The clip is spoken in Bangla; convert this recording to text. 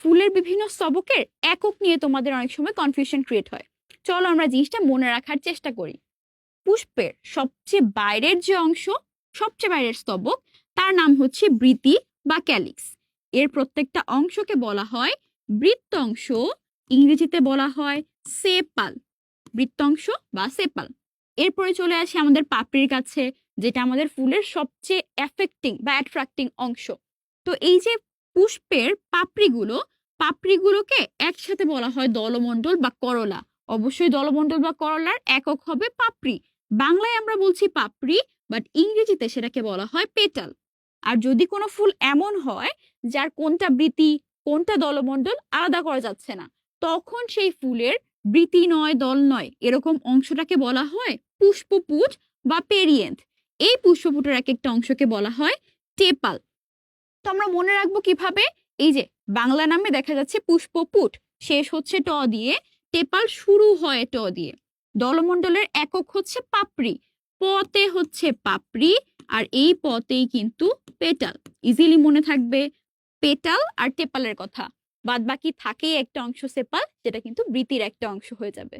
ফুলের বিভিন্ন স্তবকের একক নিয়ে তোমাদের অনেক সময় কনফিউশন ক্রিয়েট হয়। চলো আমরা জিনিসটা মনে রাখার চেষ্টা করি। পুষ্পের সবচেয়ে বাইরের যে অংশ, সবচেয়ে বাইরের স্তবক, তার নাম হচ্ছে বৃতি বা ক্যালিক্স। এর প্রত্যেকটা অংশকে বলা হয় বৃত্তাংশ, ইংরেজিতে বলা হয় সেপাল, বৃত্তাংশ বা সেপাল। এরপরে চলে আসে আমাদের পাপড়ির কাছে, যেটা আমাদের ফুলের সবচেয়ে এফেক্টিং বা অ্যাট্রাক্টিং অংশ। তো এই যে পুষ্পের পাপড়িগুলো, পাপড়িগুলোকে একসাথে বলা হয় দলমণ্ডল বা করলা। অবশ্যই দলমণ্ডল বা করলার একক হবে পাপড়ি। বাংলায় আমরা বলছি পাপড়ি বাট ইংরেজিতে সেটাকে বলা হয় পেটাল। আর যদি কোনো ফুল এমন হয়, যার কোনটা বৃতি কোনটা দলমণ্ডল আলাদা করা যাচ্ছে না, তখন সেই ফুলের বৃতি নয়, দল নয়, এরকম অংশটাকে বলা হয় পুষ্পপুট বা পেরিয়েন্ট এই পুষ্পপুটের এক একটা অংশকে বলা হয় টেপাল। তো আমরা মনে রাখব কীভাবে? এই যে, বাংলা নামে দেখা যাচ্ছে পুষ্পপুট শেষ হচ্ছে ট দিয়ে, টেপাল শুরু হয় ট দিয়ে। দলমণ্ডলের একক হচ্ছে পাপড়ি, পতে হচ্ছে পাপড়ি, আর এই পতেই কিন্তু পেটাল। ইজিলি মনে থাকবে পেটাল আর টেপালের কথা। বাদ বাকি থাকেই একটা অংশ সেপাল যেটা কিন্তু বৃতির একটা অংশ হয়ে যাবে।